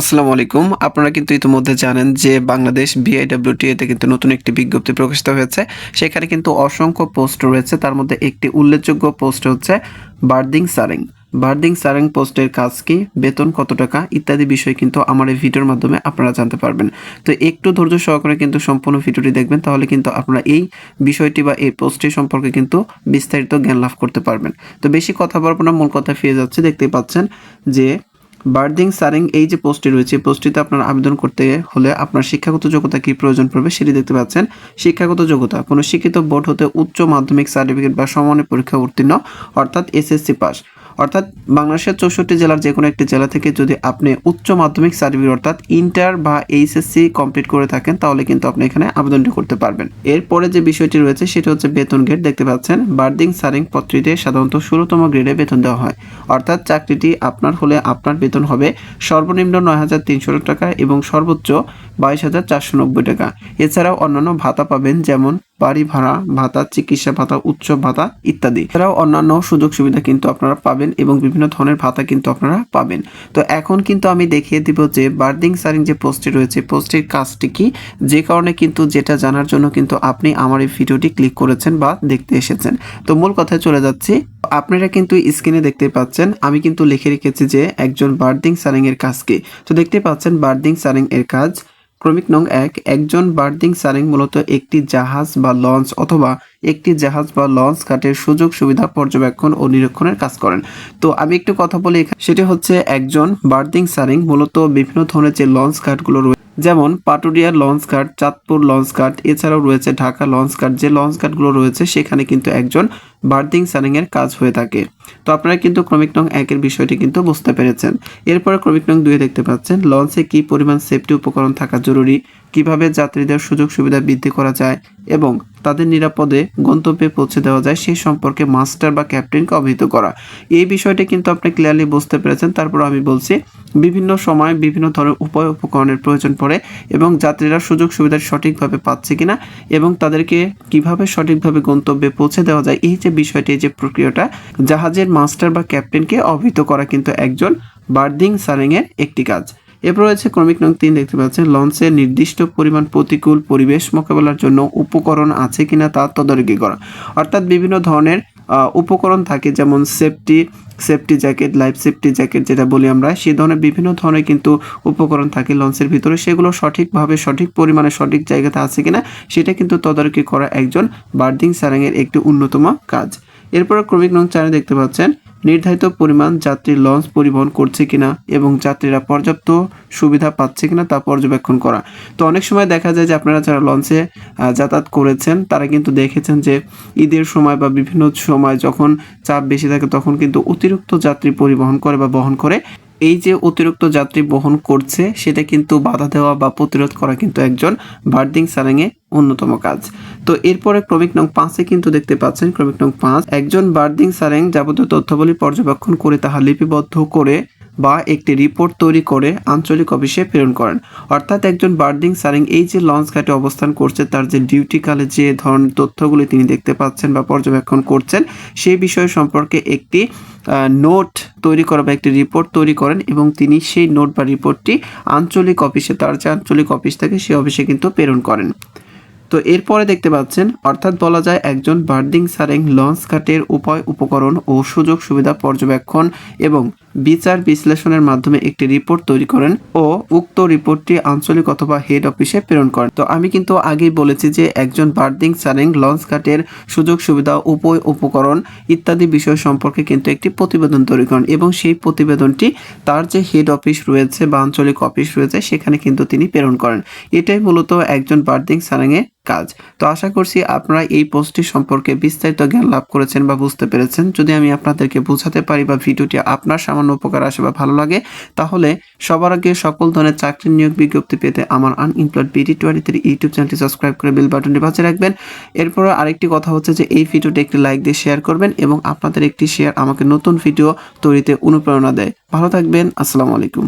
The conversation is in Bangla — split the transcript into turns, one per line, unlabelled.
আসসালামু আলাইকুম। আপনারা কিন্তু ইতিমধ্যে জানেন যে বাংলাদেশ বিআইডব্লিউটি এতে কিন্তু নতুন একটি বিজ্ঞপ্তি প্রকাশিত হয়েছে। সেখানে কিন্তু অসংখ্য পোস্ট রয়েছে। তার মধ্যে একটি উল্লেখযোগ্য পোস্ট হচ্ছে বার্দিং সারেং। বার্দিং সারেং পোস্টের কাজ কি, বেতন কত টাকা, ইত্যাদি বিষয় কিন্তু আমার এই ভিডিওর মাধ্যমে আপনারা জানতে পারবেন। তো একটু ধৈর্য সহকারে কিন্তু সম্পূর্ণ ভিডিওটি দেখবেন, তাহলে কিন্তু আপনারা এই বিষয়টি বা এই পোস্টটি সম্পর্কে কিন্তু বিস্তারিত জ্ঞান লাভ করতে পারবেন। তো বেশি কথা বলব না, মূল কথা ফিরে যাচ্ছে। দেখতেই পাচ্ছেন যে বার্দিং সারিং, এই যে পোস্টটি রয়েছে, এই পোস্টটিতে আপনার আবেদন করতে হলে আপনার শিক্ষাগত যোগ্যতা কি প্রয়োজন পড়বে সেটি দেখতে পাচ্ছেন। শিক্ষাগত যোগ্যতা, কোনো শিক্ষিত বোর্ড হতে উচ্চ মাধ্যমিক সার্টিফিকেট বা সমানের পরীক্ষা উত্তীর্ণ, অর্থাৎ এসএসসি পাস। অর্থাৎ বাংলাদেশের চৌষট্টি জেলার যে কোনো একটি জেলা থেকে যদি আপনি উচ্চ মাধ্যমিক সার্টিফিকেট, অর্থাৎ ইন্টার বা এইচএসসি কমপ্লিট করে থাকেন, তাহলে কিন্তু আপনি এখানে আবেদনটি করতে পারবেন। এরপরে যে বিষয়টি রয়েছে, সেটা হচ্ছে বেতন গ্রেড দেখতে পাচ্ছেন, বার্দিং সারিং পত্রিতে সাধারণত ষোলোতম গ্রেডে বেতন দেওয়া হয়। অর্থাৎ চাকরিটি আপনার হলে আপনার বেতন হবে সর্বনিম্ন নয় হাজার তিনশো টাকা এবং সর্বোচ্চ বাইশ হাজার চারশো নব্বই টাকা। এছাড়াও অন্যান্য ভাতা পাবেন, যেমন বাড়ি ভাড়া ভাতা, চিকিৎসা ভাতা উৎসব ভাতা ইত্যাদি। এছাড়াও অন্যান্য সুযোগ সুবিধা কিন্তু আপনারা পাবেন এবং বিভিন্ন ধরনের ভাতা কিন্তু আপনারা পাবেন। তো এখন কিন্তু আমি দেখিয়ে দিব যে বার্দিং সারিং যে পোস্টটি রয়েছে পোস্টের কাজটি কি? যে কারণে কিন্তু যেটা জানার জন্য কিন্তু আপনি আমার এই ভিডিওটি ক্লিক করেছেন বা দেখতে এসেছেন। তো মূল কথায় চলে যাচ্ছি। আপনারা কিন্তু স্ক্রিনে দেখতে পাচ্ছেন, আমি কিন্তু লিখে রেখেছি যে একজন বার্দিং সারিং এর কাজ কি? তো দেখতে পাচ্ছেন বার্দিং সারিং এর কাজ ক্রমিক নং এক, একজন বার্দিং সারিং মূলত একটি জাহাজ বা লঞ্চ অথবা একটি জাহাজ বা লঞ্চ কাটের সুযোগ সুবিধা পর্যবেক্ষণ ও নিরীক্ষণের কাজ করেন। তো আমি একটু কথা বলি সেটি হচ্ছে একজন বার্দিং সারিং মূলত বিভিন্ন ধরনের যে লঞ্চ কাটগুলো রয়েছে যেমন পাটুরিয়া লঞ্চ ঘাট, চাঁদপুর লঞ্চ ঘাট, এছাড়াও রয়েছে ঢাকা লঞ্চ ঘাট। যে লঞ্চ ঘাটগুলো রয়েছে, সেখানে কিন্তু একজন বার্দিং সারিং এর কাজ হয়ে থাকে। তো আপনারা কিন্তু ক্রমিক নং একের বিষয়টি কিন্তু বুঝতে পেরেছেন। এরপরে ক্রমিক নং দুয়ে দেখতে পাচ্ছেন, লঞ্চে কি পরিমাণ সেফটি উপকরণ থাকা জরুরি, কীভাবে যাত্রীদের সুযোগ সুবিধা বৃদ্ধি করা যায় এবং তাদের নিরাপদে গন্তব্যে পৌঁছে দেওয়া যায় সেই সম্পর্কে মাস্টার বা ক্যাপ্টেনকে অবহিত করা। এই বিষয়টি কিন্তু আপনি ক্লিয়ারলি বুঝতে পেরেছেন। তারপর আমি বলছি বিভিন্ন সময় বিভিন্ন ধরনের উপায় উপকরণের প্রয়োজন পড়ে এবং যাত্রীরা সুযোগ সুবিধা সঠিকভাবে পাচ্ছে কিনা এবং তাদেরকে কীভাবে সঠিকভাবে গন্তব্যে পৌঁছে দেওয়া যায়, এই যে বিষয়টি যে প্রক্রিয়াটা, জাহাজের মাস্টার বা ক্যাপ্টেনকে অবহিত করা কিন্তু একজন বার্দিং সারেংয়ের একটি কাজ। এরপর রয়েছে ক্রমিক নং তিন, দেখতে পাচ্ছেন, লঞ্চে নির্দিষ্ট পরিমাণ প্রতিকূল পরিবেশ মোকাবেলার জন্য উপকরণ আছে কিনা তা তদারকি করা। অর্থাৎ বিভিন্ন ধরনের উপকরণ থাকে, যেমন safety safety jacket life safety jacket যেটা বলি আমরা সেই ধরনের বিভিন্ন ধরনের কিন্তু উপকরণ থাকে লঞ্চের ভিতরে। সেগুলো সঠিকভাবে, সঠিক পরিমাণে, সঠিক জায়গাতে আছে কিনা, সেটা কিন্তু তদারকি করা একজন বার্দিং সারাংয়ের একটি অন্যতম কাজ। এরপর ক্রমিক নং চারে দেখতে পাচ্ছেন নির্ধারিত পরিমাণ যাত্রী লঞ্চ পরিবহন করছে কিনা এবং যাত্রীরা পর্যাপ্ত সুবিধা পাচ্ছে কিনা তা পর্যবেক্ষণ করা। তো অনেক সময় দেখা যায় যে আপনারা যারা লঞ্চে যাতায়াত করেছেন, তারা কিন্তু দেখেছেন যে ঈদের সময় বা বিভিন্ন সময় যখন চাপ বেশি থাকে তখন কিন্তু অতিরিক্ত যাত্রী পরিবহন করে বা বহন করে। এই যে অতিরিক্ত যাত্রী বহন করছে, সেটা কিন্তু বাধা দেওয়া বা প্রতিরোধ করা কিন্তু একজন বার্দিং সারাঙে অন্যতম কাজ। তো এরপরে ক্রমিক নং পাঁচে কিন্তু দেখতে পাচ্ছেন, ক্রমিক নং পাঁচ, একজন বার্দিং সারেং যাবতীয় তথ্যাবলী পর্যবেক্ষণ করে তাহা লিপিবদ্ধ করে বা একটি রিপোর্ট তৈরি করে আঞ্চলিক অফিসে প্রেরণ করেন। অর্থাৎ একজন বার্দিং সারিং এই যে লঞ্চ ঘাটে অবস্থান করছে, তার যে ডিউটি কালে যে ধরনের তথ্যগুলি তিনি দেখতে পাচ্ছেন বা পর্যবেক্ষণ করছেন সেই বিষয় সম্পর্কে একটি নোট তৈরি করা বা একটি রিপোর্ট তৈরি করেন এবং তিনি সেই নোট বা রিপোর্টটি আঞ্চলিক অফিসে, তার যে আঞ্চলিক অফিস থাকে সেই অফিসে কিন্তু প্রেরণ করেন। তো এরপরে দেখতে পাচ্ছেন, অর্থাৎ বলা যায় একজন বার্দিং সারেং লঞ্চ ঘাটের উপায়, উপকরণ ও সুযোগ সুবিধা পর্যবেক্ষণ এবং বিচার বিশ্লেষণের মাধ্যমে একটি রিপোর্ট তৈরি করেন ও উক্ত রিপোর্টটি আঞ্চলিক অথবা হেড অফিসে প্রেরণ করেন। তো আমি কিন্তু আগেই বলেছি যে একজন বার্দিং সারেং লঞ্চ ঘাটের সুযোগ সুবিধা, উপায়, উপকরণ ইত্যাদি বিষয় সম্পর্কে কিন্তু একটি প্রতিবেদন তৈরি করেন এবং সেই প্রতিবেদনটি তার যে হেড অফিস রয়েছে বা আঞ্চলিক অফিস রয়েছে সেখানে কিন্তু তিনি প্রেরণ করেন। এটাই মূলত একজন বার্দিং সারেংয়ে কাজ। তো আশা করছি আপনারা এই পোস্টটি সম্পর্কে বিস্তারিত জ্ঞান লাভ করেছেন বা বুঝতে পেরেছেন। যদি আমি আপনাদেরকে বোঝাতে পারি বা ভিডিওটি আপনার সামান্য উপকার আসে বা ভালো লাগে, তাহলে সবার আগে সকল ধরনের চাকরি নিয়োগ বিজ্ঞপ্তি পেতে আমার unemployed BD twenty three YouTube চ্যানেলটি সাবস্ক্রাইব করে বেল বাটনটি বাজিয়ে রাখবেন। এরপর আরেকটি কথা হচ্ছে যে, এই ভিডিওটি একটি লাইক দিয়ে শেয়ার করবেন এবং আপনাদের একটি শেয়ার আমাকে নতুন ভিডিও তৈরিতে অনুপ্রেরণা দেয়। ভালো থাকবেন, আসসালামু আলাইকুম।